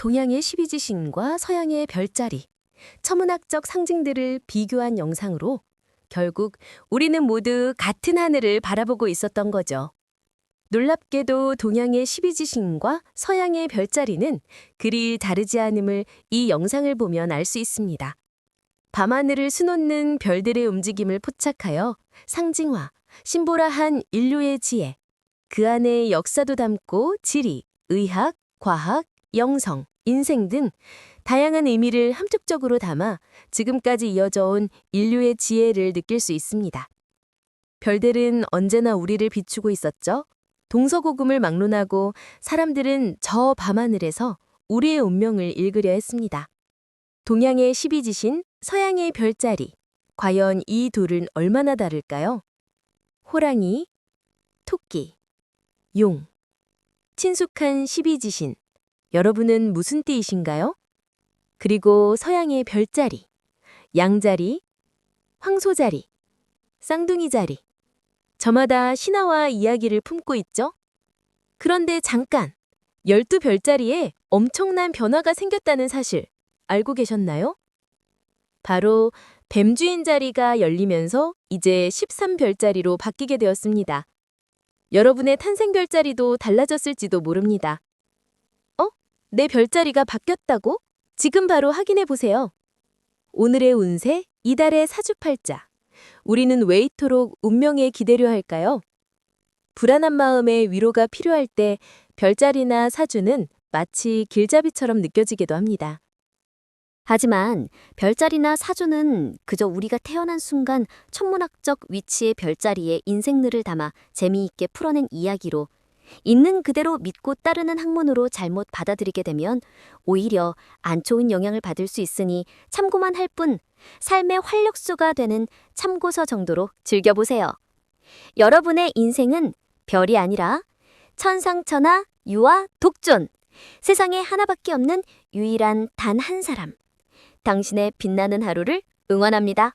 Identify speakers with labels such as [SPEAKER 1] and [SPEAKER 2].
[SPEAKER 1] 동양의 12지신과 서양의 별자리, 천문학적 상징들을 비교한 영상으로 결국 우리는 모두 같은 하늘을 바라보고 있었던 거죠. 놀랍게도 동양의 12지신과 서양의 별자리는 그리 다르지 않음을 이 영상을 보면 알 수 있습니다. 밤하늘을 수놓는 별들의 움직임을 포착하여 상징화, 심보라한 인류의 지혜, 그 안에 역사도 담고 지리, 의학, 과학, 영성, 인생 등 다양한 의미를 함축적으로 담아 지금까지 이어져 온 인류의 지혜를 느낄 수 있습니다. 별들은 언제나 우리를 비추고 있었죠. 동서고금을 막론하고 사람들은 저 밤하늘에서 우리의 운명을 읽으려 했습니다. 동양의 12지신, 서양의 별자리. 과연 이 둘은 얼마나 다를까요? 호랑이, 토끼, 용. 친숙한 12지신. 여러분은 무슨 띠이신가요? 그리고 서양의 별자리, 양자리, 황소자리, 쌍둥이자리. 저마다 신화와 이야기를 품고 있죠? 그런데 잠깐, 열두 별자리에 엄청난 변화가 생겼다는 사실 알고 계셨나요? 바로 뱀주인 자리가 열리면서 이제 13별자리로 바뀌게 되었습니다. 여러분의 탄생 별자리도 달라졌을지도 모릅니다. 어? 내 별자리가 바뀌었다고? 지금 바로 확인해 보세요. 오늘의 운세, 이달의 사주팔자. 우리는 왜 이토록 운명에 기대려 할까요? 불안한 마음에 위로가 필요할 때 별자리나 사주는 마치 길잡이처럼 느껴지기도 합니다.
[SPEAKER 2] 하지만 별자리나 사주는 그저 우리가 태어난 순간 천문학적 위치의 별자리에 인생들을 담아 재미있게 풀어낸 이야기로 있는 그대로 믿고 따르는 학문으로 잘못 받아들이게 되면 오히려 안 좋은 영향을 받을 수 있으니 참고만 할 뿐 삶의 활력소가 되는 참고서 정도로 즐겨보세요. 여러분의 인생은 별이 아니라 천상천하 유아 독존 세상에 하나밖에 없는 유일한 단 한 사람 당신의 빛나는 하루를 응원합니다.